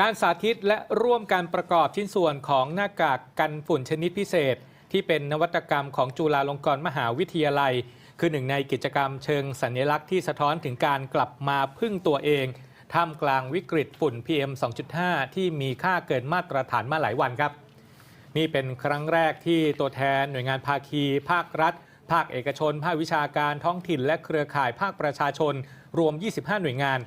การสาธิตและร่วมการประกอบชิ้นส่วนของหน้ากากกันฝุ่นชนิดพิเศษ ที่เป็นนวัตกรรมของจุฬาลงกรณ์มหาวิทยาลัย คือหนึ่งในกิจกรรมเชิงสัญลักษณ์ที่สะท้อนถึงการกลับมาพึ่งตัวเองท่ามกลางวิกฤตฝุ่น PM 2.5 ที่มีค่าเกินมาตรฐานมาหลายวันครับ นี่เป็นครั้งแรกที่ตัวแทนหน่วยงานภาคี ภาครัฐ ภาคเอกชน ภาควิชาการท้องถิ่น และเครือข่ายภาคประชาชน รวม 25 หน่วยงาน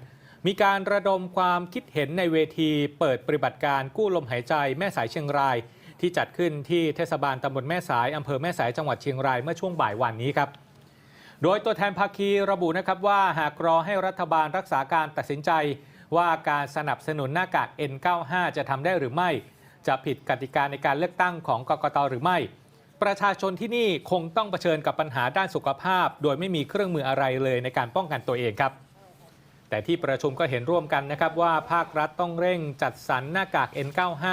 มีการระดมความคิดเห็นในเวทีเปิดปฏิบัติการกู้ลมหายใจแม่สายเชียงราย ที่จัดขึ้นที่เทศบาลตำบลแม่สายอำเภอแม่สายจังหวัดเชียงรายเมื่อช่วงบ่ายวันนี้ครับ โดยตัวแทนภาคีระบุนะครับว่าหากรอให้รัฐบาลรักษาการตัดสินใจ ว่าการสนับสนุนหน้ากาก N95 จะทำได้หรือไม่ จะผิดกติกาในการเลือกตั้งของกกตหรือไม่ ประชาชนที่นี่คงต้องเผชิญกับปัญหาด้านสุขภาพ โดยไม่มีเครื่องมืออะไรเลยในการป้องกันตัวเองครับ แต่ที่ประชุมก็เห็นร่วมกันนะครับว่าภาครัฐต้องเร่งจัดสรรหน้ากาก N95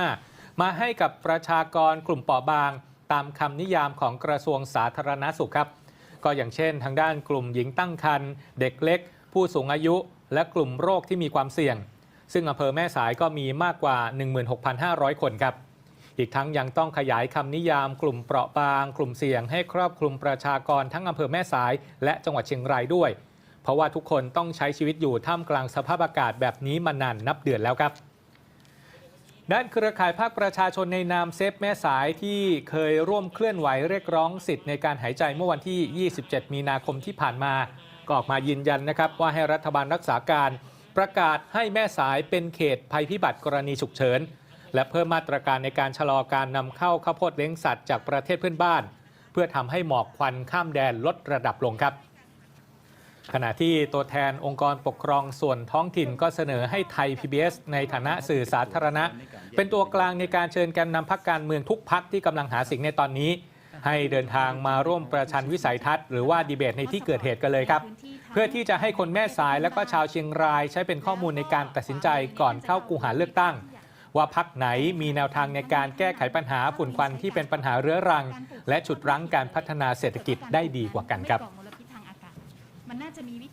มาให้กับประชากรกลุ่มเปราะบาง ตามคำนิยามของกระทรวงสาธารณสุขครับ ก็อย่างเช่น ทางด้านกลุ่มหญิงตั้งครรภ์เด็กเล็ก ผู้สูงอายุ และกลุ่มโรคที่มีความเสี่ยง ซึ่งอำเภอแม่สายก็มีมากกว่า 16,500 คนครับอีกทั้งยังต้องขยายคำนิยามกลุ่มเปราะบาง กลุ่มเสี่ยงให้ครอบคลุมประชากรทั้งอำเภอแม่สาย และจังหวัดเชียงรายด้วย เพราะว่าทุกคนต้องใช้ชีวิตอยู่ท่ามกลางสภาพอากาศแบบนี้มานานนับเดือนแล้วครับด้านเครือข่ายภาคประชาชนในนามเซฟแม่สายที่เคยร่วมเคลื่อนไหวเรียกร้องสิทธิ์ในการหายใจเมื่อวันที่ 27 มีนาคมที่ผ่านมา ก็ออกมายืนยันนะครับว่าให้รัฐบาลรักษาการ ประกาศให้แม่สายเป็นเขตภัยพิบัติกรณีฉุกเฉิน และเพิ่มมาตรการในการชะลอการนำเข้าข้าวโพดเลี้ยงสัตว์จากประเทศเพื่อนบ้าน เพื่อทำให้หมอกควันข้ามแดนลดระดับลงครับ ขณะที่ตัวแทนองค์กรปกครองส่วนท้องถิ่นก็เสนอให้ไทย PBS ในฐานะสื่อสาธารณะ เป็นตัวกลางในการเชิญแกนนำพักการเมืองทุกพักที่กำลังหาเสิ่งในตอนนี้ ให้เดินทางมาร่วมประชันวิสัยทัศน์หรือว่าดีเบตในที่เกิดเหตุกันเลยครับ เพื่อที่จะให้คนแม่สายและก็ชาวเชียงรายใช้เป็นข้อมูลในการตัดสินใจก่อนเข้ากูหาเลือกตั้ง ว่าพักไหนมีแนวทางในการแก้ไขปัญหาฝุ่นควันที่เป็นปัญหาเรื้อรัง และฉุดรั้งการพัฒนาเศรษฐกิจได้ดีกว่ากันครับ มันน่าจะมีวิ